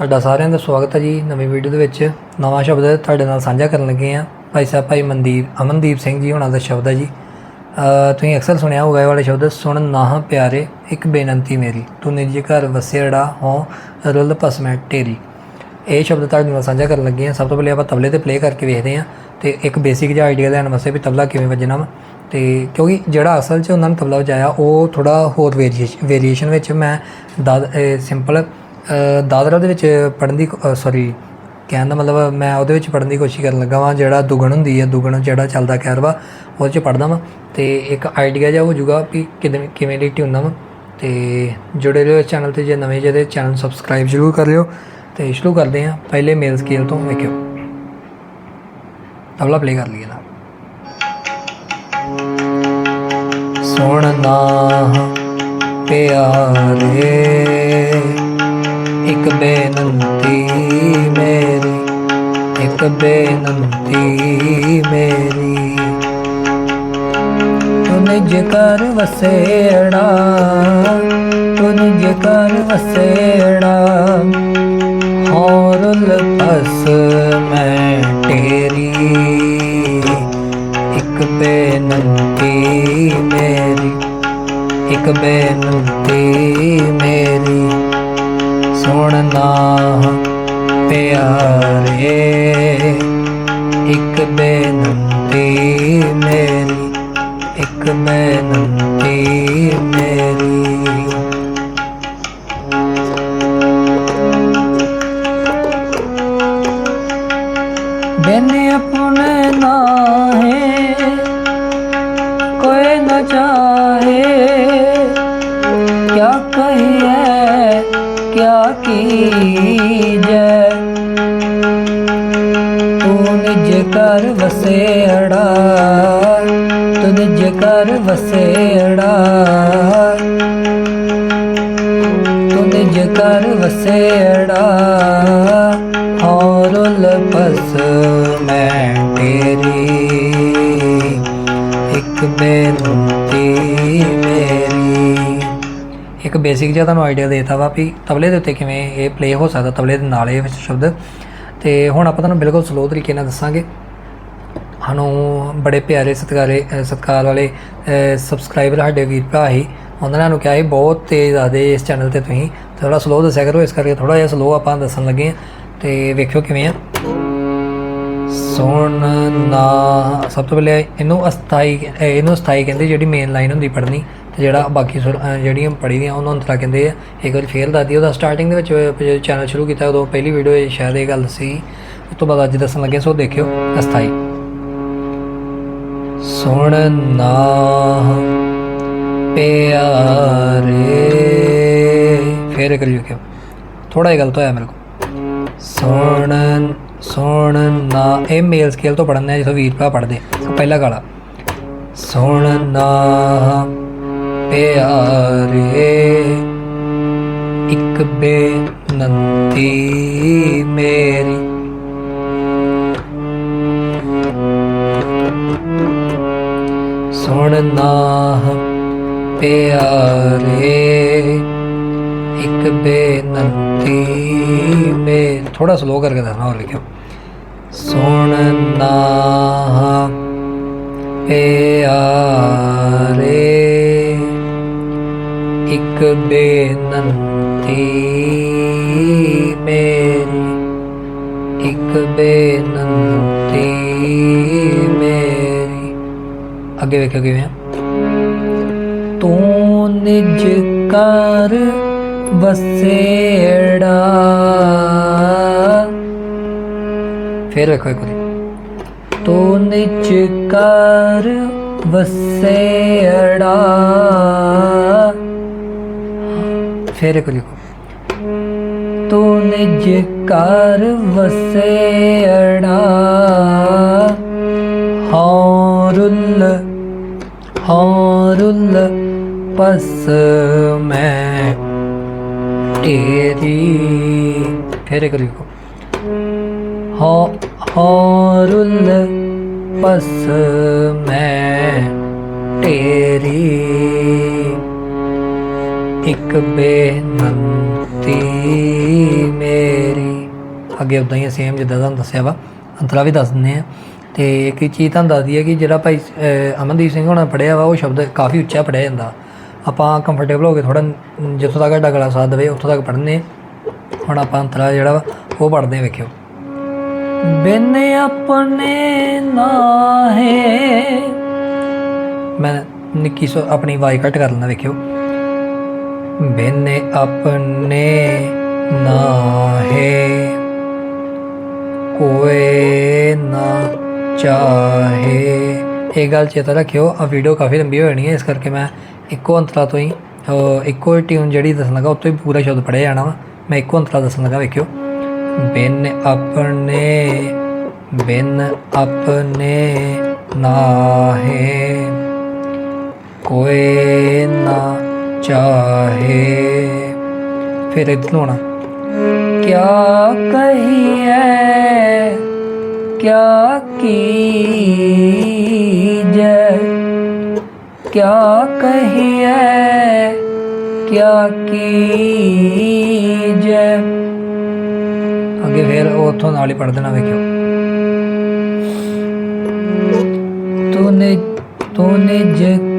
ਤੁਹਾਡਾ ਸਾਰਿਆਂ ਦਾ ਸਵਾਗਤ ਹੈ ਜੀ ਨਵੀਂ ਵੀਡੀਓ ਦੇ ਵਿੱਚ। ਨਵਾਂ ਸ਼ਬਦ ਤੁਹਾਡੇ ਨਾਲ ਸਾਂਝਾ ਕਰਨ ਲੱਗੇ ਆ ਭਾਈ ਸਾਹਿਬ, ਭਾਈ ਮਨਦੀਪ, ਅਮਨਦੀਪ ਸਿੰਘ ਜੀ ਹੁਣਾਂ ਦਾ ਸ਼ਬਦ ਹੈ ਜੀ। ਤੁਸੀਂ ਅਕਸਰ ਸੁਣਿਆ ਹੋਊਗਾ ਇਹ ਵਾਲੇ ਸ਼ਬਦ, ਸੁਣ ਨਾ ਪਿਆਰੇ, ਇੱਕ ਬੇਨੰਤੀ ਮੇਰੀ, ਤੂੰ ਨਿਜ ਘਰ ਵਸੇੜਾ ਹੋ ਰੁੱਲ ਪਸਮੈ ਤੇਰੀ ਇਹ ਸ਼ਬਦ ਤੁਹਾਡੇ ਨਾਲ ਸਾਂਝਾ ਕਰਨ ਲੱਗੇ ਆ ਸਭ ਤੋਂ ਪਹਿਲੇ ਆਪਾਂ ਤਬਲੇ ਤੇ ਪਲੇ ਕਰਕੇ ਵੇਖਦੇ ਆ ਤੇ ਇੱਕ ਬੇਸਿਕ ਜਿਹਾ ਆਈਡੀਆ ਲੈਣ ਵਾਸਤੇ ਵੀ ਤਬਲਾ ਕਿਵੇਂ ਵੱਜਣਾ ਵਾ। ਤੇ ਕਿਉਂਕਿ ਜਿਹੜਾ ਅਸਲ 'ਚ ਉਹਨਾਂ ਨੇ ਤਬਲਾ ਵਜਾਇਆ, ਉਹ ਥੋੜਾ ਹੋਰ ਵੇਰੀਏਸ਼ਨ ਵਿੱਚ ਮੈਂ ਦਾਦ ਸਿੰਪਲ ਦਾਦਰਾ ਦੇ ਵਿੱਚ ਪੜਨ ਦੀ ਸੌਰੀ ਕਹਿਣ ਦਾ ਮਤਲਬ ਮੈਂ ਉਹਦੇ ਵਿੱਚ ਪੜਨ ਦੀ ਕੋਸ਼ਿਸ਼ ਕਰਨ ਲੱਗਾ ਵਾਂ, ਜਿਹੜਾ ਦੁਗਣ ਹੁੰਦੀ ਹੈ, ਦੁਗਣ ਜਿਹੜਾ ਚੱਲਦਾ ਕਹਿਰ ਵਾ, ਉਹਦੇ 'ਚ ਪੜਦਾ ਵਾਂ। ਤੇ ਇੱਕ ਆਈਡੀਆ ਜਿਹਾ ਹੋ ਜੂਗਾ ਵੀ ਕਿਵੇਂ ਕਿਵੇਂ ਦੀ ਟਿਊਨ ਵਾ। ਤੇ ਜੁੜੇ ਰਹੋ ਇਸ ਚੈਨਲ ਤੇ ਜੇ ਨਵੇਂ ਜਿਹਦੇ ਚੈਨਲ ਸਬਸਕ੍ਰਾਈਬ ਜ਼ਰੂਰ ਕਰ ਲਿਓ। ਤੇ ਸ਼ੁਰੂ ਕਰਦੇ ਹਾਂ, ਪਹਿਲੇ ਮੇਲ ਸਕੇਲ ਤੋਂ ਵੇਖਿਓ। ਤਬਲਾ ਪਲੇ ਕਰ ਲਈਏ ਨਾ ਸੁਣਨਾ ਪਿਆਰੇ। ਇੱਕ ਬੇਨਤੀ ਮੇਰੀ, ਇੱਕ ਬੇਨਤੀ ਮੇਰੀ। ਤੂੰ ਨਿਜ ਕਰ ਵਸੇੜਾ, ਤੂੰ ਨਿਜ ਕਰ ਵਸੇੜਾ। ਹੋਰਲ ਪਸ ਮੈਂ ਤੇਰੀ ਇੱਕ ਬੇਨੰਤੀ ਮੇਰੀ, ਇੱਕ ਬੇਨਤੀ ਮੇਰੀ। ਸੁਣਨਾ ਪਿਆਰੇ ਇੱਕ ਬੇਨੰਤੀ ਮੇਰੀ ਇੱਕ ਬੇਨੰਤੀ ਮੇਰੀ। ਬਿਨ ਆਪਣੇ ਨਾਹੇ ਕੋਈ ਨਾ ਚਾਹੇ ਕੀ ਜੈ ਤੂੰ ਨਿਜ ਕਰ ਵਸੇ ਅੜਾ, ਤੂੰ ਨਿਜ ਕਰ ਵਸੇ ਅੜਾ। ਤੂੰ ਨਿਜ ਕਰ ਵਸੇ ਅੜਾ ਔਰ ਲਪਸ ਮੈਂ ਤੇਰੀ। ਇੱਕ ਬੇਨ ਇੱਕ ਬੇਸਿਕ ਜਿਹਾ ਤੁਹਾਨੂੰ ਆਈਡੀਆ ਦੇਤਾ ਵਾ ਵੀ ਤਬਲੇ ਦੇ ਉੱਤੇ ਕਿਵੇਂ ਇਹ ਪਲੇ ਹੋ ਸਕਦਾ ਤਬਲੇ ਦੇ ਨਾਲ ਇਹ ਸ਼ਬਦ। ਤੇ ਹੁਣ ਆਪਾਂ ਤੁਹਾਨੂੰ ਬਿਲਕੁਲ ਸਲੋ ਤਰੀਕੇ ਨਾਲ ਦੱਸਾਂਗੇ। ਸਾਨੂੰ ਬੜੇ ਪਿਆਰੇ ਸਤਿਕਾਰੇ ਅ, ਸਤਿਕਾਰ ਵਾਲੇ ਸਬਸਕ੍ਰਾਈਬਰ ਸਾਡੇ ਵੀਰ ਭਰਾ ਹੀ ਉਹਨਾਂ ਨੂੰ ਕਿਹਾ ਸੀ ਬਹੁਤ ਤੇਜ਼ ਆਦੇ ਇਸ ਚੈਨਲ ਤੇ ਤੁਸੀਂ। ਥੋੜਾ ਸਲੋ ਦੱਸਿਆ ਕਰੋ ਇਸ ਕਰਕੇ ਥੋੜਾ ਜਿਹਾ ਸਲੋ ਆਪਾਂ ਦੱਸਣ ਲੱਗੇ ਹਾਂ। ਤੇ ਵੇਖਿਓ ਕਿਵੇਂ ਆ। ਸੁਣਨਾ ਸਭ ਤੋਂ ਪਹਿਲੇ ਇਹਨੂੰ ਅਸਥਾਈ ਇਹਨੂੰ ਅਸਥਾਈ ਕਹਿੰਦੇ ਜਿਹੜੀ ਮੇਨ ਲਾਈਨ ਹੁੰਦੀ ਪੜ੍ਹਨੀ। ਜਿਹੜਾ ਬਾਕੀ ਜਿਹੜੀਆਂ ਪੜ੍ਹੀ ਦੀਆਂ ਉਹਨਾਂ ਨੂੰ ਅੰਤਰਾ ਕਹਿੰਦੇ ਆ। ਇੱਕ ਵਾਰ ਫੇਰ ਦੱਸਦੀ ਉਹਦਾ ਸਟਾਰਟਿੰਗ ਦੇ ਵਿੱਚ ਜਦੋਂ ਚੈਨਲ ਸ਼ੁਰੂ ਕੀਤਾ ਉਦੋਂ ਪਹਿਲੀ ਵੀਡੀਓ ਸ਼ਾਇਦ ਇਹ ਗੱਲ ਸੀ। ਉਸ ਤੋਂ ਬਾਅਦ ਅੱਜ ਦੱਸਣ ਲੱਗੇ, ਸੋ ਦੇਖਿਓ, ਅਸਥਾਈ। ਸੁਣਨਾ ਪਿਆਰੇ। ਫੇਰ ਕਰਿਓ ਕਿ ਥੋੜਾ ਜਿਹਾ ਗਲਤ ਹੋਇਆ ਮੇਰੇ ਕੋਲ। ਸੁਣਨ ਸੁਣਨਾ ਇਹ ਮੇਲ ਸਕੇਲ ਤੋਂ ਪੜ੍ਹਨਾ ਹੈ ਜਿੱਥੋਂ ਵੀਰ ਭਰਾ ਪੜਦੇ ਪਹਿਲਾ ਗਾਲਾ। ਸੁਣਨਾ ਪਿਆਰੇ, ਇੱਕ ਬੇਨੰਤੀ ਮੇਰੀ। ਸੁਣਨਾ ਪਿਆਰੇ, ਇੱਕ ਬੇਨੰਤੀ ਮੇ ਥੋੜਾ ਸਲੋ ਕਰਕੇ ਦੱਸਣਾ ਹੋਰ ਲਿਖਿਆ ਸੁਣਨਾ ਪਿਆਰੇ ਇੱਕ ਬੇਨੰਤੀ ਮੇਰੀ, ਇੱਕ ਬੇਨੰਤੀ ਮੇਰੀ। ਅੱਗੇ ਵੇਖਿਓ ਕਿਵੇਂ ਤੂੰ ਨਿਜ ਕਰ ਵਸੇੜਾ। ਫੇਰ ਵੇਖੋ ਇੱਕ ਵਾਰੀ। ਤੂੰ ਨਿਜ ਕਰ ਵਸੇੜਾ। ਫੇਰ ਇੱਕ ਲਿਖੋ। ਤੂੰ ਨਿਜ ਕਰ ਵਸੇੜਾ ਹੌਰੁਲ ਹੌਰੁਲ ਪਸ ਮੈਂ ਤੇਰੀ। ਫੇਰ ਇੱਕ ਲਿਖੋ। ਹੋ ਹੌਰੁਲ ਪਸ ਮੈਂ ਤੇਰੀ। ਇੱਕ ਬੇਨੰਤੀ ਮੇਰੀ। ਅੱਗੇ ਉਦਾਂ ਹੀ ਸੇਮ ਜਿੱਦਾਂ ਤੁਹਾਨੂੰ ਦੱਸਿਆ ਵਾ। ਅੰਤਰਾ ਵੀ ਦੱਸ ਦਿੰਦੇ ਆ। ਤੇ ਇੱਕ ਚੀਜ਼ ਤੁਹਾਨੂੰ ਦੱਸਦੀ ਹੈ ਕਿ ਜਿਹੜਾ ਭਾਈ ਅਮਨਦੀਪ ਸਿੰਘ ਹੋਣਾ ਪੜਿਆ ਵਾ, ਉਹ ਸ਼ਬਦ ਕਾਫੀ ਉੱਚਾ ਪੜਿਆ ਜਾਂਦਾ। ਆਪਾਂ ਕੰਫਰਟੇਬਲ ਹੋ ਕੇ ਥੋੜਾ ਜਿੱਥੋਂ ਤੱਕ ਸਾਡਾ ਗਲਾ ਸਾਥ ਦੇਵੇ, ਉੱਥੋਂ ਤੱਕ ਪੜ੍ਹਨੇ ਹੁਣ ਆਪਾਂ ਅੰਤਰਾ ਜਿਹੜਾ ਵਾ, ਉਹ ਪੜ੍ਹਦੇ ਆ, ਵੇਖਿਓ। ਬਿਨ ਆਪਣੇ ਨਾਹੇ। ਮੈਂ ਨਿੱਕੀ ਸੋ ਆਪਣੀ ਆਵਾਜ਼ ਘੱਟ ਕਰ ਲੈਣਾ ਵੇਖਿਓ। ਬਿਨ ਆਪਣੇ ਨਾਹੇ ਕੋਏ ਨਾ ਚਾਹੇ। ਇਹ ਗੱਲ ਚੇਤਾ ਰੱਖਿਓ ਆ ਵੀਡੀਓ ਕਾਫੀ ਲੰਬੀ ਹੋ ਜਾਣੀ ਹੈ, ਇਸ ਕਰਕੇ ਮੈਂ ਇੱਕੋ ਅੰਤਰਾ ਤੋਂ ਹੀ ਇੱਕੋ ਹੀ ਟਿਊਨ ਜਿਹੜੀ ਦੱਸਣ ਲੱਗਾ, ਉਤੋਂ ਹੀ ਪੂਰਾ ਸ਼ਬਦ ਪੜ੍ਹਿਆ ਜਾਣਾ ਵਾ। ਮੈਂ ਇੱਕੋ ਅੰਤਰਾ ਦੱਸਣ ਲੱਗਾ, ਵੇਖਿਓ। ਬਿਨ ਆਪਣੇ ਬਿਨ ਆਪਣੇ ਨਾਹੇ ਕੋਏ ਨਾ ਚਾਹੇ। ਫਿਰ ਇਧਰ ਨੂੰ ਆਉਣਾ ਕਿਆ ਕਹੀਏ ਕਿਆ ਕੀਜੈ। ਕਿਆ ਕਹੀਏ ਕਿਆ ਕੀਜੈ। ਅੱਗੇ ਫਿਰ ਉਹ ਉੱਥੋਂ ਨਾਲ ਹੀ ਪੜ ਦੇਣਾ, ਵੇਖਿਓ। ਤੂੰ ਨਿਜ ਤੂੰ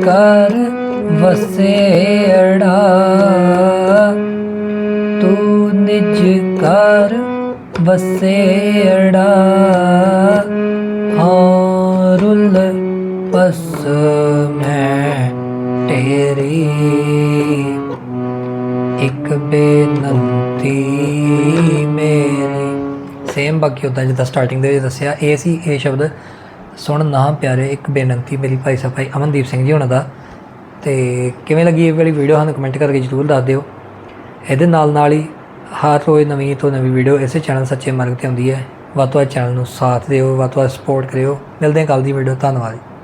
ਕਰ ਵਸੇੜਾ ਤੂੰ ਨਿਜ ਕਰ ਵਸੇੜਾ ਹਾਰੁਲ ਪਸ ਮੈਂ ਤੇਰੀ ਇੱਕ ਬੇਨੰਤੀ ਮੇਰੀ। ਸੇਮ ਬਾਕੀ ਹੁੰਦਾ ਜਿੱਦਾਂ ਸਟਾਰਟਿੰਗ ਦੇ ਵਿੱਚ ਦੱਸਿਆ ਇਹ ਸੀ ਇਹ ਸ਼ਬਦ। ਸੁਣ ਨਾ ਪਿਆਰੇ, ਇੱਕ ਬੇਨੰਤੀ ਮੇਰੀ ਭਾਈ ਸਾਹਿਬ, ਭਾਈ ਅਮਨਦੀਪ ਸਿੰਘ ਜੀ ਉਹਨਾਂ ਦਾ। ਤੇ ਕਿਵੇਂ ਲੱਗੀ ਇਹ ਵਾਲੀ ਵੀਡੀਓ ਸਾਨੂੰ ਕਮੈਂਟ ਕਰਕੇ ਜਰੂਰ ਦੱਸ ਦਿਓ। ਇਹਦੇ ਨਾਲ ਨਾਲ ਹੀ ਹਰ ਰੋਜ਼ ਨਵੀਂ ਤੋਂ ਨਵੀਂ ਵੀਡੀਓ ਇਸੇ ਚੈਨਲ ਸੱਚੇ ਮਾਰਗ ਤੇ ਆਉਂਦੀ ਹੈ। ਵੱਧ ਤੋਂ ਵੱਧ ਚੈਨਲ ਨੂੰ ਸਾਥ ਦਿਓ, ਵੱਧ ਤੋਂ ਵੱਧ ਸਪੋਰਟ ਕਰਿਓ। ਮਿਲਦੇ ਹਾਂ ਕੱਲ ਦੀ ਵੀਡੀਓ ਧੰਨਵਾਦ